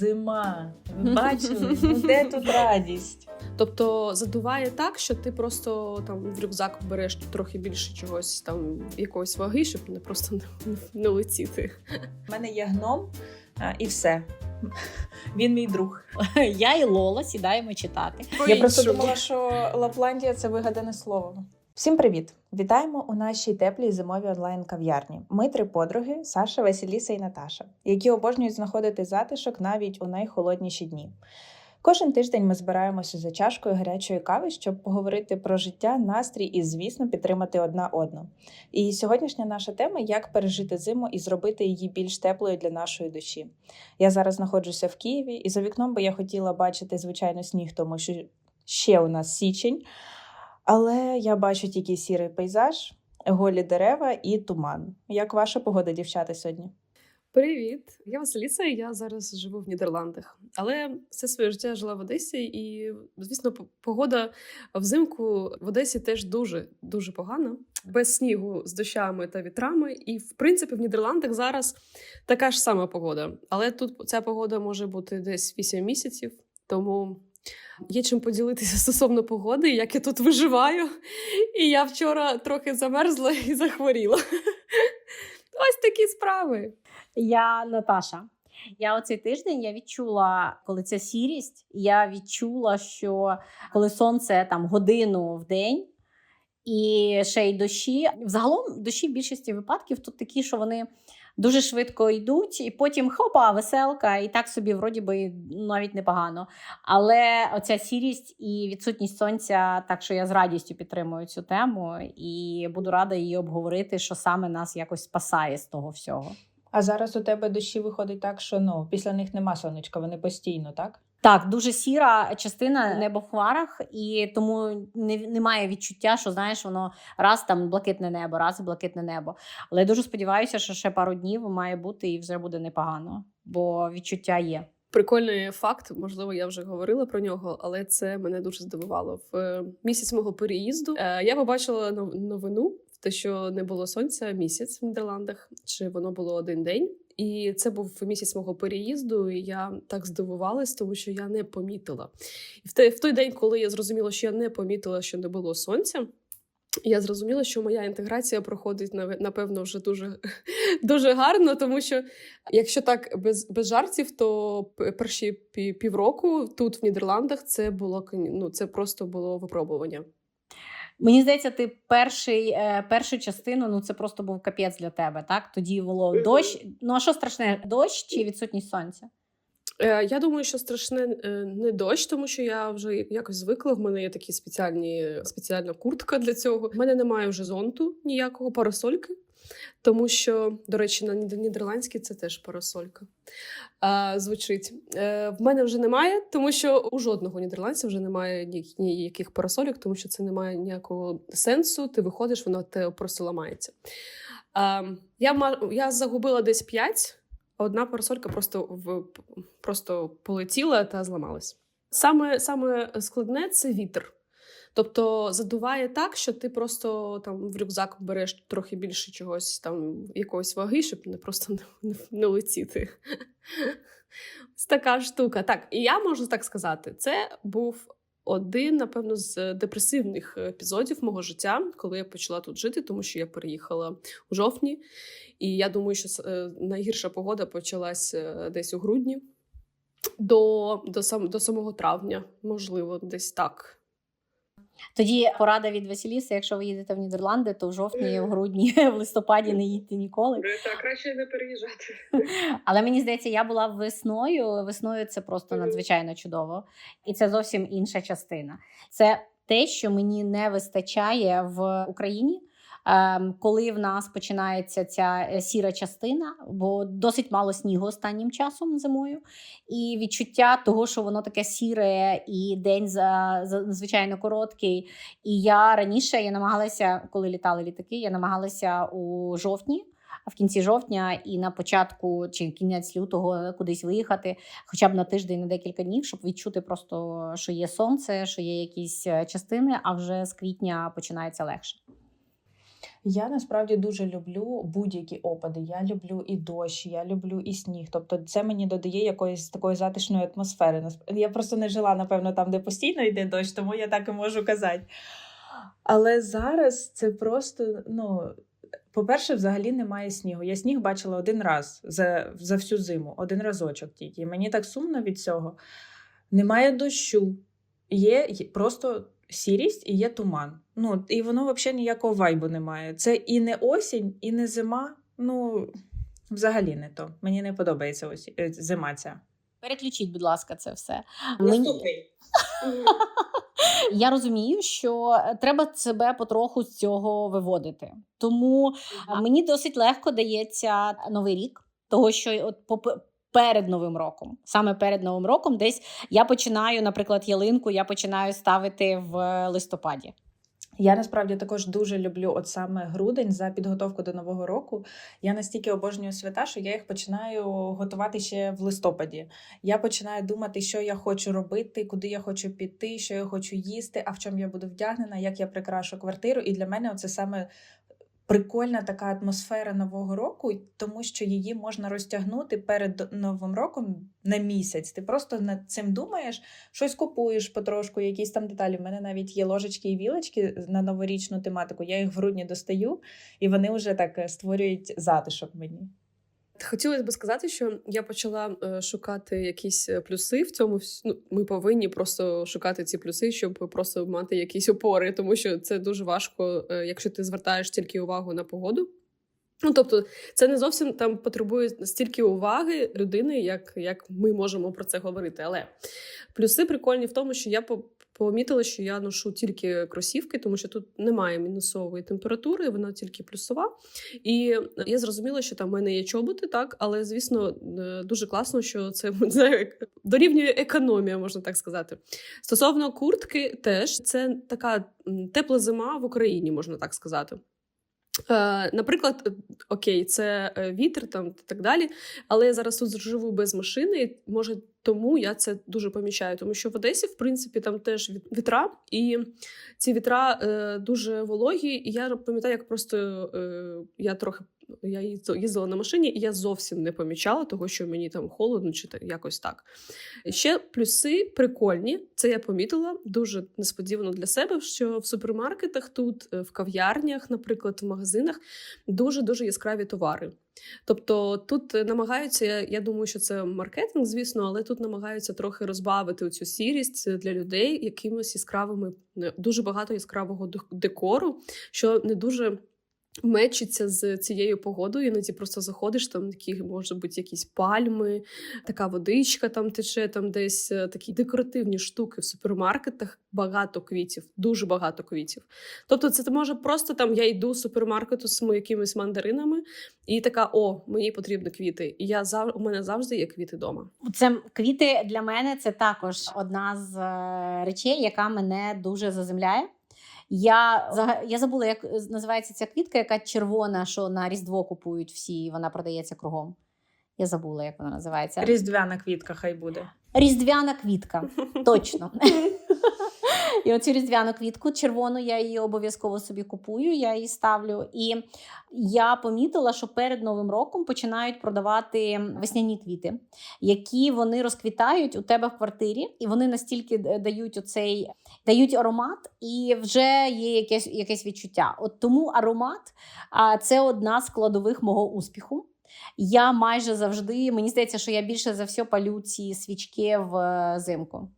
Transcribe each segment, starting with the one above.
зима. Ви бачили? Ну, де тут радість? Тобто задуває так, що ти просто там в рюкзак береш трохи більше чогось там якоїсь ваги, щоб не просто не, не летіти. У мене є гном а, і все. Він мій друг. Я і Лола сідаємо читати. Я просто думала, що Лапландія це вигадане слово. Всім привіт! Вітаємо у нашій теплій зимовій онлайн-кав'ярні. Ми три подруги Саша, Василіса і Наташа, які обожнюють знаходити затишок навіть у найхолодніші дні. Кожен тиждень ми збираємося за чашкою гарячої кави, щоб поговорити про життя, настрій і, звісно, підтримати одна одну. І сьогоднішня наша тема як пережити зиму і зробити її більш теплою для нашої душі. Я зараз знаходжуся в Києві, і за вікном би я хотіла бачити звичайно сніг, тому що ще у нас січень. Але я бачу тільки сірий пейзаж, голі дерева і туман. Як ваша погода, дівчата, сьогодні? Привіт! Я Василіса, я зараз живу в Нідерландах. Але все своє життя жила в Одесі, і звісно, погода взимку в Одесі теж дуже дуже погана, без снігу з дощами та вітрами. І в принципі в Нідерландах зараз така ж сама погода. Але тут ця погода може бути десь 8 місяців, тому. Є чим поділитися стосовно погоди, як я тут виживаю. І я вчора трохи замерзла і захворіла. Ось такі справи. Я Наташа. Я оцей тиждень я відчула, коли ця сірість, я відчула, що коли сонце там годину в день. І ще й дощі. Взагалом дощі в більшості випадків тут такі, що вони дуже швидко йдуть, і потім хопа, веселка, і так собі вроді би навіть непогано. Але оця сірість і відсутність сонця, так що я з радістю підтримую цю тему і буду рада її обговорити, що саме нас якось спасає з того всього. А зараз у тебе дощі виходить так, що ну після них нема сонечка, вони постійно, так? Так, дуже сіра частина неба в хмарах, і тому не, немає відчуття, що знаєш, воно раз там блакитне небо, раз блакитне небо. Але я дуже сподіваюся, що ще пару днів має бути і вже буде непогано, бо відчуття є. Прикольний факт, можливо, я вже говорила про нього, але це мене дуже здивувало. В е, місяць мого переїзду е, я побачила нов- новину, те, що не було сонця місяць в Нідерландах, чи воно було один день. І це був місяць мого переїзду, і я так здивувалась, тому що я не помітила. І в, те, в той день, коли я зрозуміла, що я не помітила, що не було сонця. Я зрозуміла, що моя інтеграція проходить напевно вже дуже, дуже гарно, тому що якщо так без, без жартів, то перші пі- півроку тут в Нідерландах це було ну, це просто було випробування. Мені здається, ти перший, е, першу частину ну це просто був капець для тебе. Так тоді було дощ. Ну а що страшне? Дощ чи відсутність сонця? Е, Я думаю, що страшне е, не дощ, тому що я вже якось звикла. В мене є такі спеціальні спеціальна куртка для цього. У мене немає вже зонту ніякого парасольки, тому що, до речі, на нідерландській це теж парасолька. А, звучить. Е, в мене вже немає, тому що у жодного нідерландця вже немає ніяких парасольок, тому що це не має ніякого сенсу. Ти виходиш, воно те просто ламається. А, я, я загубила десь п'ять. а Одна парасолька просто в просто полетіла та зламалась. Саме саме складне це вітер. Тобто задуває так, що ти просто там в рюкзак береш трохи більше чогось, там якоїсь ваги, щоб не просто не, не летіти. Ось така штука. Так, і я можу так сказати, це був один, напевно, з депресивних епізодів мого життя, коли я почала тут жити, тому що я переїхала у жовтні. І я думаю, що е, найгірша погода почалась е, десь у грудні до, до, сам, до самого травня, можливо, десь так. Тоді порада від Василіса, якщо ви їдете в Нідерланди, то в жовтні, в грудні, в листопаді не їдьте ніколи. Так, краще не переїжджати. Але мені здається, я була весною. Весною це просто надзвичайно чудово, і це зовсім інша частина. Це те, що мені не вистачає в Україні. Ем, Коли в нас починається ця е, сіра частина, бо досить мало снігу останнім часом зимою, і відчуття того, що воно таке сіре, і день за, за звичайно короткий. І я раніше я намагалася, коли літали літаки, я намагалася у жовтні в кінці жовтня і на початку чи кінець лютого кудись виїхати, хоча б на тиждень на декілька днів, щоб відчути просто, що є сонце, що є якісь е, частини, а вже з квітня починається легше. Я насправді дуже люблю будь-які опади. Я люблю і дощ, я люблю і сніг. Тобто, це мені додає якоїсь такої затишної атмосфери. Я просто не жила, напевно, там, де постійно йде дощ, тому я так і можу казати. Але зараз це просто, ну, по-перше, взагалі немає снігу. Я сніг бачила один раз за, за всю зиму, один разочок тільки. Мені так сумно від цього. Немає дощу, є просто сірість і є туман. Ну, і воно взагалі ніякого вайбу немає. Це і не осінь, і не зима. Ну, взагалі не то. Мені не подобається осі... е, зима ця. Переключіть, будь ласка, це все. Мені... Я розумію, що е, треба себе потроху з цього виводити. Тому е, мені досить легко дається новий рік, того що от поп- перед новим роком, саме перед новим роком, десь я починаю, наприклад, ялинку, я починаю ставити в листопаді. Я насправді також дуже люблю от саме грудень за підготовку до нового року. Я настільки обожнюю свята, що я їх починаю готувати ще в листопаді. Я починаю думати, що я хочу робити, куди я хочу піти, що я хочу їсти, а в чому я буду вдягнена, як я прикрашу квартиру. І для мене це саме прикольна така атмосфера нового року, тому що її можна розтягнути перед новим роком на місяць. Ти просто над цим думаєш, щось купуєш потрошку, якісь там деталі. У мене навіть є ложечки і вілочки на новорічну тематику. Я їх в грудні достаю, і вони вже так е, створюють затишок мені. Хотілося б сказати, що я почала е, шукати якісь е, плюси в цьому. Ну, ми повинні просто шукати ці плюси, щоб просто мати якісь опори, тому що це дуже важко, е, якщо ти звертаєш тільки увагу на погоду. Ну, тобто, це не зовсім там потребує стільки уваги людини, як, як ми можемо про це говорити. Але плюси прикольні в тому, що я помітила, що я ношу тільки кросівки, тому що тут немає мінусової температури, вона тільки плюсова. І я зрозуміла, що там в мене є чоботи, так, але звісно, е, дуже класно, що це знаю, як дорівнює економія, можна так сказати. Стосовно куртки, теж це така тепла зима в Україні, можна так сказати. Е, наприклад, е, окей, це е, вітер там і так далі. Але я зараз тут живу без машини. і, Може, тому я це дуже помічаю. Тому що в Одесі, в принципі, там теж вітра, і ці вітра е, дуже вологі. І я пам'ятаю, як просто е, я трохи я їздила- на машині, і я зовсім не помічала того, що мені там холодно чи якось так. Ще плюси прикольні. Це я помітила дуже несподівано для себе, що в супермаркетах тут, е, в кав'ярнях, наприклад, в магазинах дуже дуже яскраві товари. Тобто тут е, намагаються, я, думаю, що це маркетинг, звісно, але тут намагаються трохи розбавити цю сірість е, для людей якимось яскравими, дуже багато яскравого декору, що не дуже мечиться з цією погодою. Іноді просто заходиш, там такі може бути якісь пальми, така водичка там тече, там десь е, такі декоративні штуки в супермаркетах. Багато квітів, дуже багато квітів. Тобто, це може просто там я йду з супермаркету з якимись мандаринами, і така: о, мені потрібні квіти. І я зав... у мене завжди є квіти вдома. Це квіти для мене це також одна з е, речей, яка мене дуже заземляє. Я, я забула, як називається ця квітка, яка червона, що на Різдво купують всі, і вона продається кругом. Я забула, як вона називається. Різдвяна квітка, хай буде. Різдвяна квітка. Точно. І оцю різдвяну квітку червону я її обов'язково собі купую, я її ставлю. І я помітила, що перед Новим роком починають продавати весняні квіти, які вони розквітають у тебе в квартирі, і вони настільки дають оцей дають аромат, і вже є якесь, якесь відчуття. От тому аромат це одна з складових мого успіху. Я майже завжди, мені здається, що я більше за все палю ці свічки е, зимку.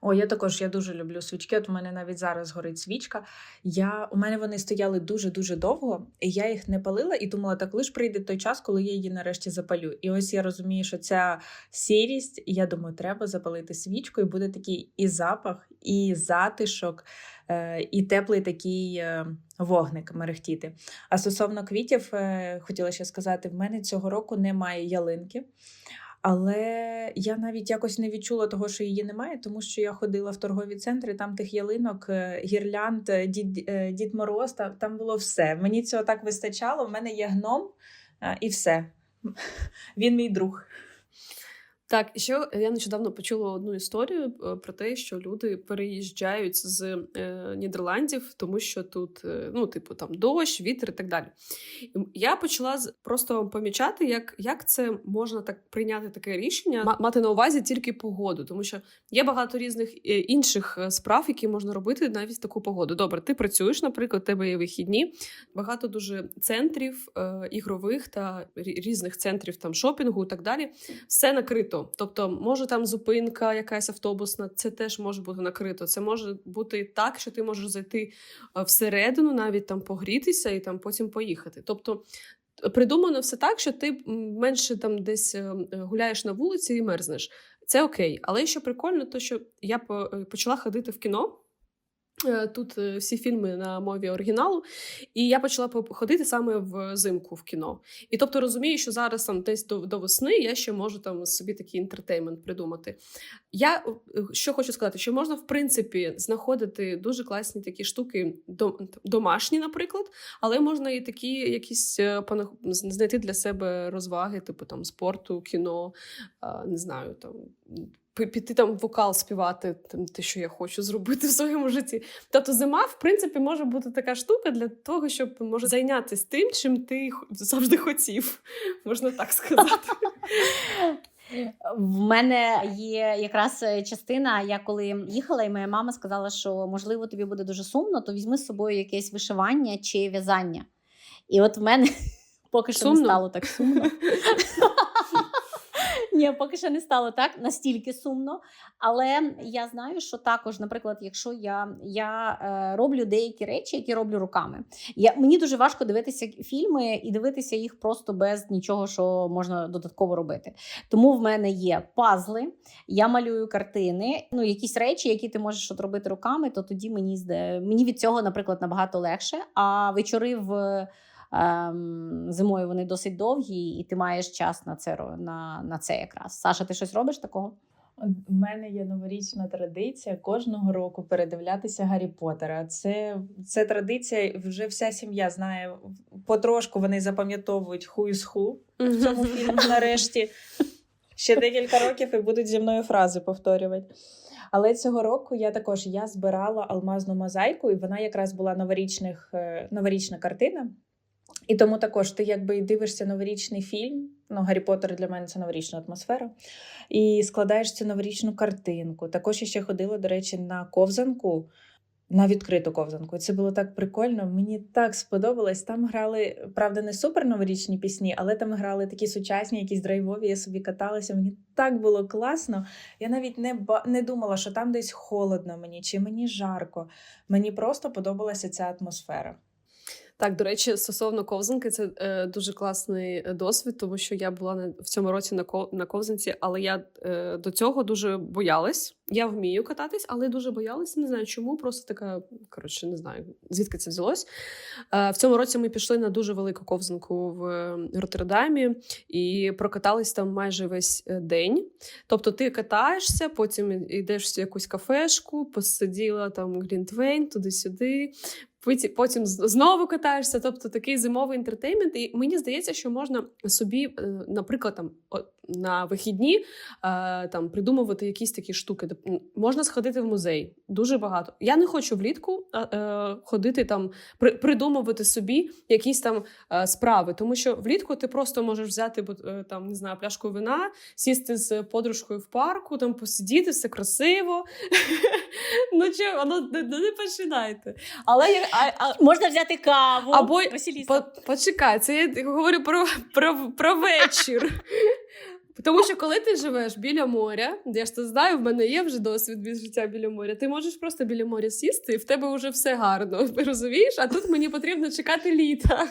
О, я також я дуже люблю свічки. От у мене навіть зараз горить свічка. Я, у мене вони стояли дуже-дуже довго, і я їх не палила і думала, так лиш прийде той час, коли я її нарешті запалю. І ось я розумію, що ця сірість, і я думаю, треба запалити свічку, і буде такий і запах, і затишок, е, і теплий такий е, вогник мерехтіти. А стосовно квітів, е, хотіла ще сказати: в мене цього року немає ялинки. Але я навіть якось не відчула того, що її немає, тому що я ходила в торгові центри, там тих ялинок, е, гірлянд, е, дід, е, дід Мороз, там, було все. Мені цього так вистачало. В мене є гном і все. Він мій друг. Так, і ще я нещодавно почула одну історію е, про те, що люди переїжджають з е, Нідерландів, тому що тут, е, ну, типу, там дощ, вітер і так далі. Я почала просто помічати, як, як це можна так прийняти таке рішення, мати на увазі тільки погоду, тому що є багато різних е, інших е, справ, які можна робити навіть таку погоду. Добре, ти працюєш, наприклад, у тебе є вихідні, багато дуже центрів е, ігрових та різних центрів там шопінгу і так далі. Все накрито. Тобто, може там зупинка, якась автобусна, це теж може бути накрито. Це може бути так, що ти можеш зайти е, всередину, навіть там погрітися і там потім поїхати. Тобто. Придумано все так, що ти менше там десь е, гуляєш на вулиці і мерзнеш. Це окей. Але що прикольно, то що я е, почала ходити в кіно. Е, Тут е, всі фільми на мові оригіналу, і я почала по- ходити саме взимку в кіно. І тобто розумію, що зараз там десь до, до весни я ще можу там собі такий інтертеймент придумати. Я е, що хочу сказати, що можна в принципі знаходити дуже класні такі штуки домашні, наприклад, але можна і такі якісь знайти для себе розваги, типу там спорту, кіно, не знаю, там. Пі- Піти там вокал співати, там те, що я хочу зробити в своєму житті. Тобто зима, в принципі, може бути така штука для того, щоб може зайнятися тим, чим ти завжди хотів, можна так сказати. В мене є якраз е, частина. Я коли їхала, і моя мама сказала, що можливо тобі буде дуже сумно, то візьми з собою якесь вишивання чи в'язання. І от в мене поки що не стало так сумно. Ні, поки що не стало так настільки сумно. Але я знаю, що також, наприклад, якщо я, я е, роблю деякі речі, які роблю руками. Я, мені дуже важко дивитися фільми і дивитися їх просто без нічого, що можна додатково робити. Тому в мене є пазли, я малюю картини, ну якісь речі, які ти можеш от робити руками, то тоді мені мені від цього, наприклад, набагато легше. А вечори в зимою вони досить довгі, і ти маєш час на це на, на це якраз. Саша, ти щось робиш такого? У мене є новорічна традиція кожного року передивлятися Гаррі Поттера. Це, це традиція, вже вся сім'я знає. Потрошку вони запам'ятовують ху з ху в цьому фільмі нарешті. Ще декілька років і будуть зі мною фрази повторювати. Але цього року я також я збирала алмазну мозаїку, і вона якраз була новорічних, е, новорічна картина. І тому також ти якби дивишся новорічний фільм. Ну, Гаррі Поттер для мене це новорічна атмосфера. І складаєш цю новорічну картинку. Також я ще ходила, до речі, на ковзанку, на відкриту ковзанку. Це було так прикольно. Мені так сподобалось. Там грали, правда, не супер новорічні пісні, але там грали такі сучасні, якісь драйвові. Я собі каталася. Мені так було класно. Я навіть не, ба- не думала, що там десь холодно мені чи мені жарко. Мені просто подобалася ця атмосфера. Так, до речі, стосовно ковзанки, це е, дуже класний е, досвід, тому що я була на, в цьому році на, ко- на ковзанці, але я е, до цього дуже боялась. Я вмію кататись, але дуже боялась. Не знаю чому. Просто така, коротше, не знаю, звідки це взялось. Е, в цьому році ми пішли на дуже велику ковзанку в е, Роттердамі і прокатались там майже весь е, день. Тобто ти катаєшся, потім йдеш в якусь кафешку, посиділа там глінтвейн, туди-сюди. Потім- знову катаєшся, тобто такий зимовий інтертеймент. І мені здається, що можна собі, е, наприклад, там на вихідні е, там придумувати якісь такі штуки. Можна сходити в музей дуже багато. Я не хочу влітку е, ходити там, при, придумувати собі якісь там справи, тому що влітку ти просто можеш взяти там не знаю пляшку вина, сісти з подружкою в парку, там посидіти, все красиво. Ну ну не, ну, не починайте. Але а, а, Можна взяти каву. Або Василіса. по, почекай, це я говорю про, про, про вечір. Тому що коли ти живеш біля моря, я ж це знаю, в мене є вже досвід від життя біля моря. Ти можеш просто біля моря сісти, і в тебе вже все гарно. Розумієш? А тут мені потрібно чекати літа.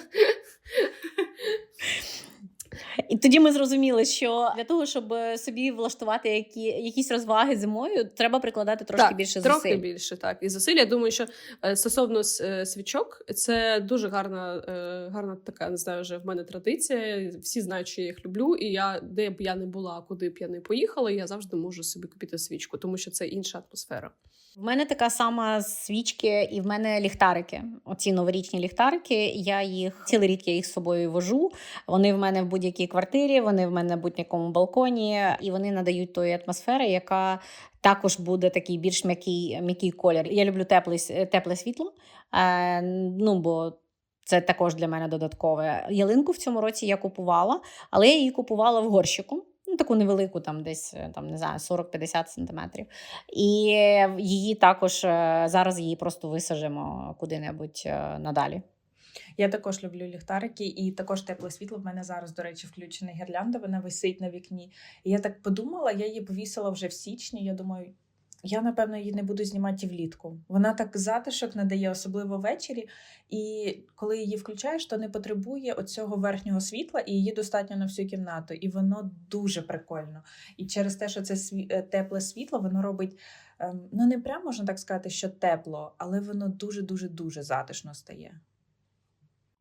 Тоді ми зрозуміли, що для того, щоб собі влаштувати які, якісь розваги зимою, треба прикладати трошки так, більше трохи зусиль. більше, так. І зусиль, я думаю, що е, стосовно е, свічок, це дуже гарна, е, гарна така, не знаю, вже в мене традиція. Всі знають, що я їх люблю, і я, де б я не була, куди б я не поїхала, я завжди можу собі купити свічку, тому що це інша атмосфера. В мене така сама свічки, і в мене ліхтарики. Оці новорічні ліхтарики. Я їх цілий рік я їх з собою вожу. Вони в мене в будь-якій квартирі, вони в мене на будь-якому балконі, і вони надають тої атмосфери, яка також буде такий більш м'який, м'який колір. Я люблю тепле, тепле світло. Е, ну, бо це також для мене додаткове. Ялинку в цьому році я купувала, але я її купувала в горщику. Ну, таку невелику, там десь е, там, не знаю, 40-50 сантиметрів. І її також е, зараз її просто висажемо куди-небудь е, надалі. Я також люблю ліхтарики, і також тепле світло. В мене зараз, до речі, включена гірлянда, вона висить на вікні. І я так подумала, я її повісила вже в січні. Я думаю, я напевно її не буду знімати влітку. Вона так затишок надає, особливо ввечері. І коли її включаєш, то не потребує оцього верхнього світла, і її достатньо на всю кімнату. І воно дуже прикольно. І через те, що це е, тепле світло, воно робить. ем, Ну, не прямо можна так сказати, що тепло, але воно дуже дуже дуже затишно стає.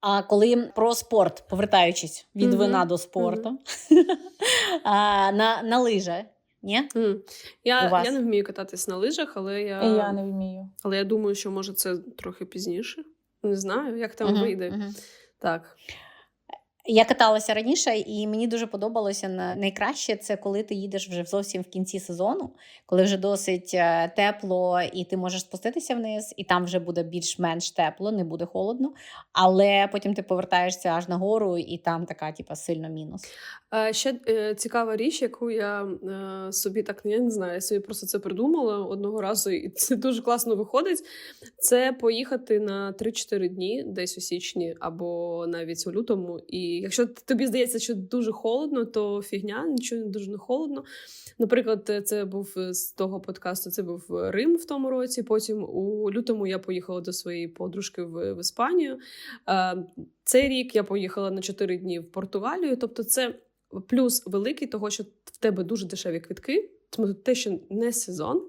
А коли про спорт, повертаючись від Мгм. вина до спорту, а, на, на лиже? ні? Mm. Я, я не вмію кататись на лижах, але я, І я не вмію. але я думаю, що може це трохи пізніше. Не знаю, як там Мгм, вийде. мгм. Так. Я каталася раніше, і мені дуже подобалося на- найкраще це коли ти їдеш вже зовсім в кінці сезону, коли вже досить е, тепло, і ти можеш спуститися вниз, і там вже буде більш-менш тепло, не буде холодно. Але потім ти повертаєшся аж нагору, і там така, типа, сильно мінус. Ще е, цікава річ, яку я е, собі так я не знаю, собі просто це придумала одного разу, і це дуже класно виходить. Це поїхати на 3-4 дні, десь у січні або навіть у лютому. І якщо тобі здається, що дуже холодно, то фігня, нічого не дуже не холодно. Наприклад, це був е, з того подкасту, це був Рим в тому році. Потім у лютому я поїхала до своєї подружки в, в Іспанію. Е, Цей рік я поїхала на 4 дні в Португалію. Тобто, це плюс великий, того, що в тебе дуже дешеві квитки. Те, що не сезон.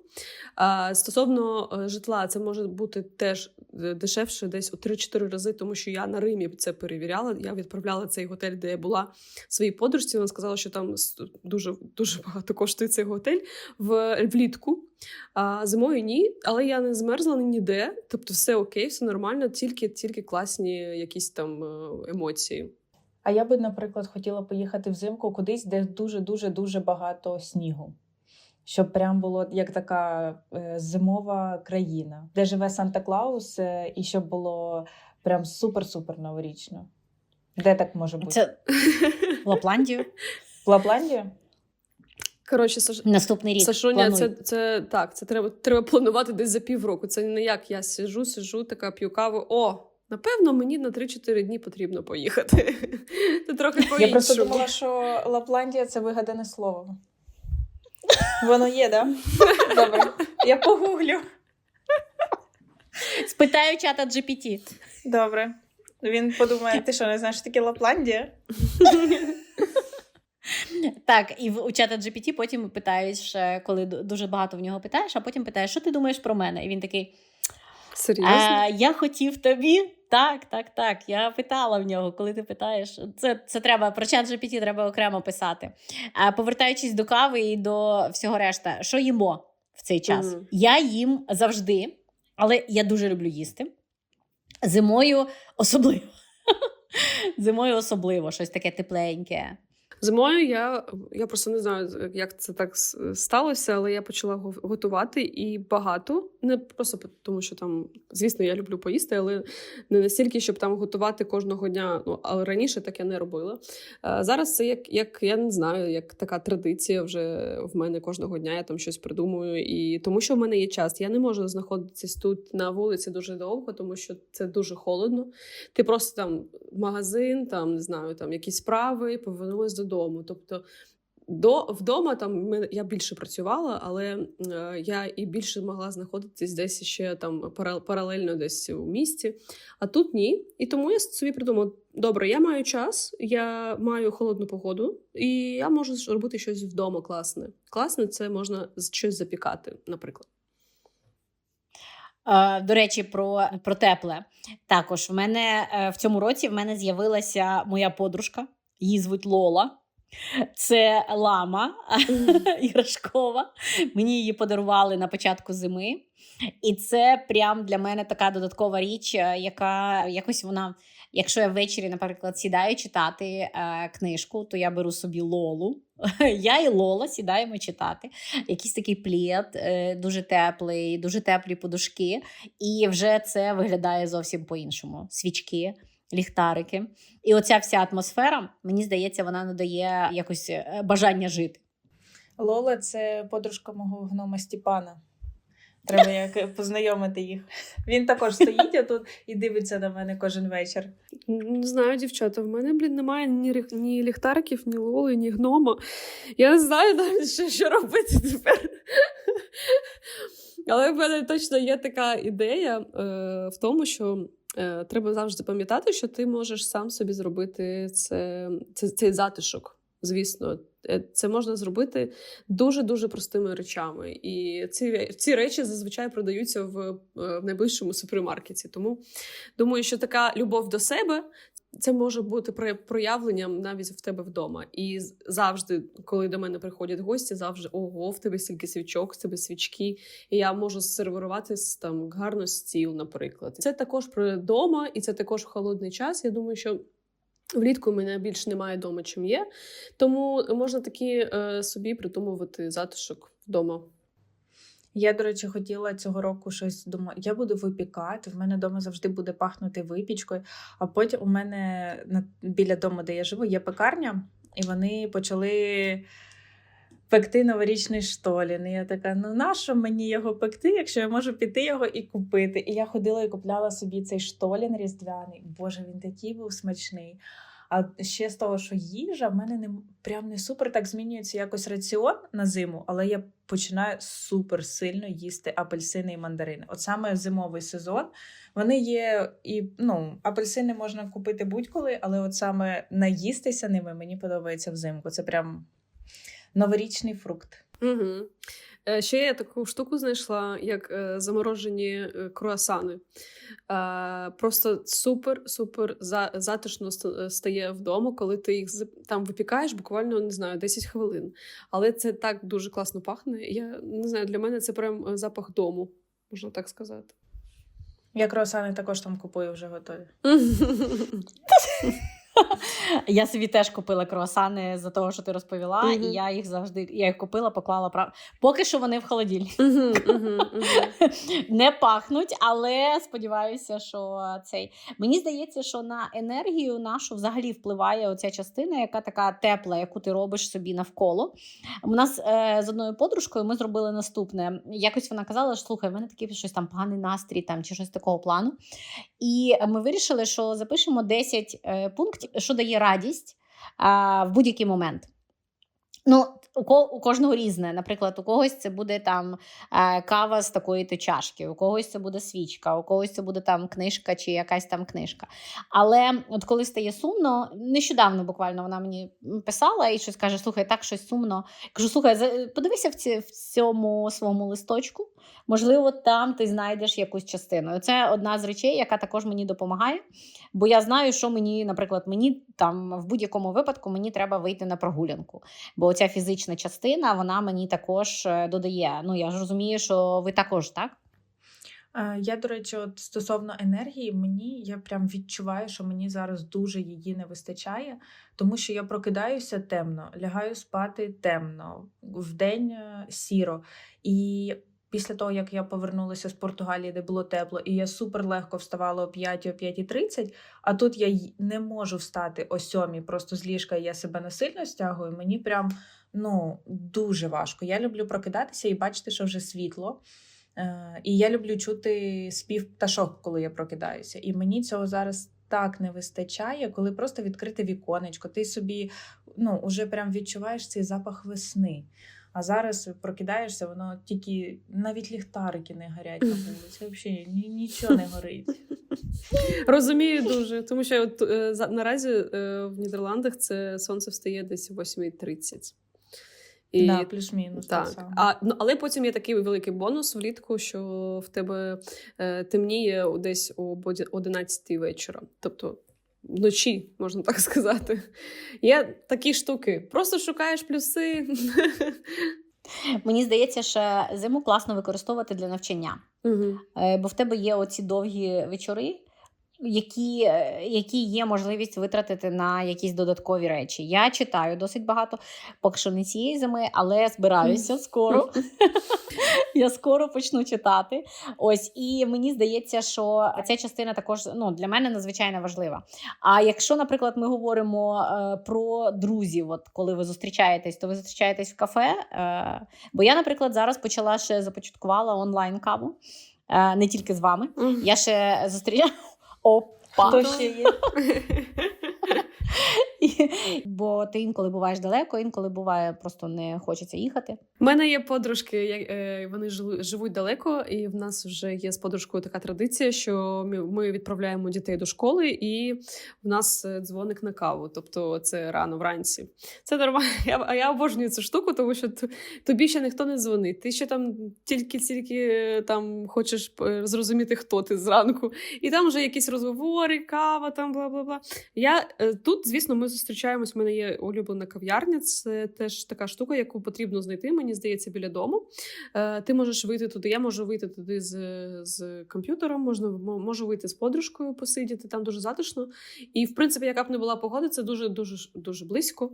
Стосовно е, житла, це може бути теж е, дешевше десь у 3-4 рази, тому що я на Римі це перевіряла. Я відправляла цей готель, де я була своїй подружці. Вона сказала, що там дуже дуже багато коштує цей готель в влітку. А зимою ні, але я не змерзла ніде. Тобто, все окей, все нормально, тільки, тільки класні якісь там е, емоції. А я би, наприклад, хотіла поїхати взимку кудись, де дуже дуже дуже багато снігу. Щоб прям було як така е, зимова країна, де живе Санта Клаус, е, і щоб було прям супер-супер новорічно. Де так може бути? Це в Лапландію. В Лапландії? Коротше, Саш... Наступний рік. Сашуня, це, це так, це треба, треба планувати десь за півроку. Це не як я сижу, сижу, така п'ю каву. О, напевно, мені на 3-4 дні потрібно поїхати. Це трохи Я просто думала, що Лапландія це вигадане слово. Воно є, так? Да? Добре. Я погуглю. Спитаю чата GPT. Добре. Він подумає, ти що, не знаєш, що таке Лапландія? Так, і в у чата GPT потім питаєш, е, коли дуже багато в нього питаєш, а потім питаєш, що ти думаєш про мене? І він такий: Серйозно? а, я хотів тобі. Так, так, так. Я питала в нього, коли ти питаєш. Це, це треба про чат GPT треба окремо писати. А повертаючись до кави і до всього решта, що їмо в цей час? Mm. Я їм завжди, але я дуже люблю їсти. Зимою особливо. Зимою особливо щось таке тепленьке. Зимою я, я просто не знаю, як це так сталося, але я почала готувати і багато. Не просто тому, що там, звісно, я люблю поїсти, але не настільки, щоб там готувати кожного дня. Ну, але раніше так я не робила. Е, Зараз це як, як я не знаю, як така традиція вже в мене кожного дня. Я там щось придумую. І тому що в мене є час. Я не можу знаходитись тут на вулиці дуже довго, тому що це дуже холодно. Ти просто там магазин, там не знаю, там якісь справи, повернулась додому. Тобто до вдома там я більше працювала, але е, я і більше могла знаходитись десь ще там пара- паралельно десь у місті. А тут ні. І тому я собі придумала: добре, я маю час, я маю холодну погоду, і я можу робити щось вдома класне. Класне це можна щось запікати, наприклад. Е, До речі, про, про тепле. Також в мене е, в цьому році в мене з'явилася моя подружка, її звуть Лола. Це лама іграшкова. Мені її подарували на початку зими. І це прям для мене така додаткова річ, е, яка якось вона Якщо я ввечері, наприклад, сідаю читати е, книжку, то я беру собі лолу. Я і Лола сідаємо читати. Якийсь такий плід, е, дуже теплий, дуже теплі подушки. І вже це виглядає зовсім по-іншому. Свічки, ліхтарики. І оця вся атмосфера, мені здається, вона надає якось е, бажання жити. Лола це подружка мого гнома Степана. Треба як познайомити їх. Він також стоїть отут і дивиться на мене кожен вечір. Не знаю, дівчата, в мене, блін, немає ні, ні ліхтариків, ні лоли, ні гнома. Я не знаю навіть, що, що робити тепер. Але в мене точно є така ідея е, в тому, що е, треба завжди пам'ятати, що ти можеш сам собі зробити це, це, цей затишок. Звісно, Е, це можна зробити дуже дуже простими речами. І ці, ці речі зазвичай продаються в, е, в найближчому супермаркеті. Тому думаю, що така любов до себе це може бути про- проявленням навіть в тебе вдома. І завжди, коли до мене приходять гості, завжди ого, в тебе стільки свічок, в тебе свічки. І я можу сервірувати там гарно стіл, наприклад. Це також про дома, і це також в холодний час. Я думаю, що. Влітку мене більше немає вдома, чим є, тому можна таки е, собі придумувати затишок вдома. Я, до речі, хотіла цього року щось думаю, я буду випікати. В мене вдома завжди буде пахнути випічкою. А потім у мене біля дому, де я живу, є пекарня, і вони почали пекти новорічний штолін. І я така: ну нащо мені його пекти, якщо я можу піти його і купити? І я ходила і купляла собі цей штолін різдвяний. Боже, він такий був смачний. А ще з того, що їжа в мене не прям не супер так змінюється якось раціон на зиму, але я починаю супер сильно їсти апельсини і мандарини. От саме зимовий сезон вони є і ну, апельсини можна купити будь-коли, але от саме наїстися ними мені подобається взимку. Це прям новорічний фрукт. Угу. Ще я таку штуку знайшла, як е, заморожені е, круасани. Просто супер-супер за- затишно стає вдома, коли ти їх там випікаєш буквально не знаю 10 хвилин. Але це так дуже класно пахне. Я не знаю, для мене це прям е, запах дому, можна так сказати. Я круасани також там купую вже готові. Я собі теж купила круасани за того, що ти розповіла, Мгм. і я їх завжди я їх купила, поклала прав. Поки що вони в холодильнику. Мгм, мгм, мгм. не пахнуть, але сподіваюся, що цей мені здається, що на енергію нашу взагалі впливає оця частина, яка така тепла, яку ти робиш собі навколо. У нас е, з одною подружкою ми зробили наступне. Якось вона казала, що слухай, в мене такий щось там поганий настрій, там чи щось такого плану. І ми вирішили, що запишемо 10 е, пунктів, що дає радість а, в будь-який момент. Ну, у, ко- у кожного різне. Наприклад, у когось це буде там е, кава з такої то чашки, у когось це буде свічка, у когось це буде там книжка чи якась там книжка. Але от коли стає сумно, нещодавно буквально вона мені писала і щось каже: слухай, так щось сумно. Кажу, слухай, подивися в, в цьому своєму листочку. Можливо, там ти знайдеш якусь частину. Це одна з речей, яка також мені допомагає. Бо я знаю, що мені, наприклад, мені там в будь-якому випадку мені треба вийти на прогулянку. Бо ця фізична частина вона мені також е, додає. Ну я ж розумію, що ви також так. Е, Я, до речі, от стосовно енергії, мені я прям відчуваю, що мені зараз дуже її не вистачає, тому що я прокидаюся темно, лягаю спати темно, вдень е, сіро. І після того, як я повернулася з Португалії, де було тепло, і я супер легко вставала о 5, о 5.30, а тут я не можу встати о 7, просто з ліжка я себе насильно стягую. Мені прям ну, дуже важко. Я люблю прокидатися і бачити, що вже світло. Е, І я люблю чути спів пташок, коли я прокидаюся. І мені цього зараз так не вистачає, коли просто відкрите віконечко. Ти собі ну, уже прям відчуваєш цей запах весни. А зараз прокидаєшся, воно тільки навіть ліхтарики не горять на вулиці. Взагалі нічого не горить. Розумію дуже, тому що от, е, наразі е, в Нідерландах це сонце встає десь о 8.30. І, Да, плюс-мінус. Так. Так, а, ну, але потім є такий великий бонус влітку, що в тебе е, темніє десь о 11 вечора. Тобто вночі, можна так сказати. Є такі штуки. Просто шукаєш плюси. Мені здається, що зиму класно використовувати для навчання. Е, Бо в тебе є оці довгі вечори, які, е, які є можливість витратити на якісь додаткові речі. Я читаю досить багато, поки що не цієї зими, але збираюся скоро. Я скоро почну читати. Ось і мені здається, що ця частина також ну, для мене надзвичайно важлива. А якщо, наприклад, ми говоримо е, про друзів, от коли ви зустрічаєтесь, то ви зустрічаєтесь в кафе. Е, бо я, наприклад, зараз почала ще започаткувала онлайн каву. Не тільки з вами. Я ще зустрічаю. Опа! Хто ще є? Бо ти інколи буваєш далеко, інколи буває просто не хочеться їхати. У мене є подружки, е, вони живуть далеко, і в нас вже є з подружкою така традиція, що ми- відправляємо дітей до школи, і в нас е, дзвоник на каву. Тобто це рано вранці. Це нормально. Я, обожнюю цю штуку, тому що тобі ще ніхто не дзвонить. Ти ще там тільки тільки е, там хочеш зрозуміти, хто ти зранку. І там вже якісь розговори, кава, там бла бла бла. Я тут, звісно, ми зустрічаємось. У мене є улюблена кав'ярня. Це теж така штука, яку потрібно знайти. Мені здається, біля дому. Е, ти можеш вийти туди. Я можу вийти туди з, з комп'ютером, можна можу вийти з подружкою, посидіти. Там дуже затишно. І в принципі, яка б не була погода, це дуже дуже дуже близько.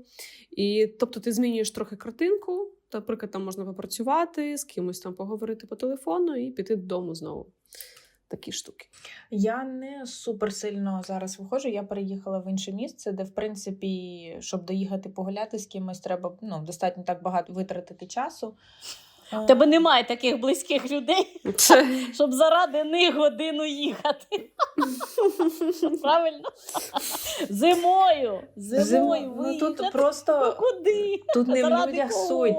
І тобто, ти змінюєш трохи картинку. Наприклад, там можна попрацювати, з кимось там поговорити по телефону і піти додому знову. Такі штуки. Я не супер сильно зараз виходжу. Я переїхала в інше місце, де, в принципі, щоб доїхати погуляти з кимось, треба ну, достатньо так багато витратити часу. Е, тебе немає таких близьких людей, Це щоб заради них годину їхати. Правильно? Зимою. Зимою. Ну тут просто Куди? тут не в людях кого? суть.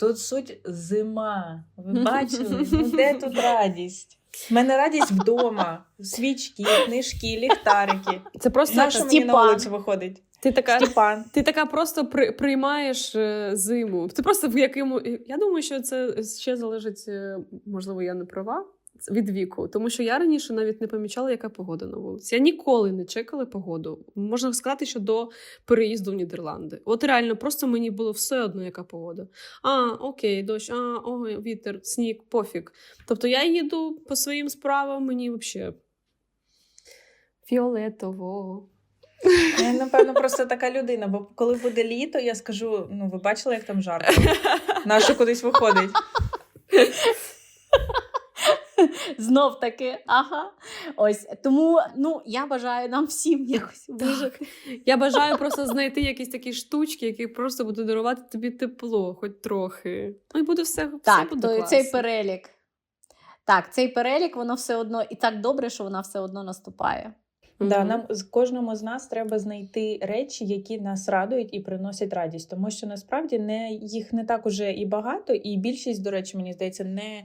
Тут суть зима. Ви бачили? Ну де тут радість? У мене радість вдома. Свічки, книжки, ліхтарики. Це просто Нащо так, мені на вулицю виходить? ти така. Степан. Ти така просто при, приймаєш е, зиму. Ти просто в якому. Я думаю, що це ще залежить, е, можливо, я не права від віку. Тому що я раніше навіть не помічала, яка погода на вулиці. Я ніколи не чекала погоду. Можна сказати, що до переїзду в Нідерланди. От реально, просто мені було все одно, яка погода. А, окей, дощ, а, ой, вітер, сніг, пофіг. Тобто я їду по своїм справам, мені взагалі. Фіолетово. Я, напевно, просто така людина, бо коли буде літо, я скажу: ну, ви бачили, як там жарко? Нащо кудись виходить? Знов таки, ага. Ось тому ну я бажаю нам всім якось вижити. Я бажаю просто знайти якісь такі штучки, які просто будуть дарувати тобі тепло, хоч трохи. Ну і буде все, все буде то класно. цей перелік. Так, цей перелік, воно все одно і так добре, що вона все одно наступає. Да, Мгм. нам з кожному з нас треба знайти речі, які нас радують і приносять радість, тому що насправді не їх не так уже і багато, і більшість, до речі, мені здається, не,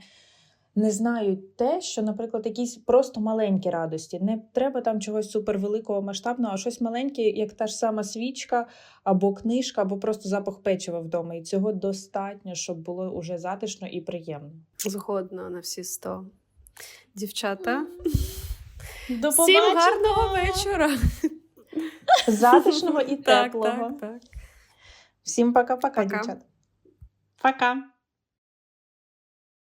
не знають те, що, наприклад, якісь просто маленькі радості. Не треба там чогось супервеликого масштабного, а щось маленьке, як та ж сама свічка, або книжка, або просто запах печива вдома. І цього достатньо, щоб було уже затишно і приємно. Згодна на всі сто. Дівчата, До всім гарного вечора. Затишного і Так, теплого. так, так. Всім пока-пока, Пока. дівчата. Пока.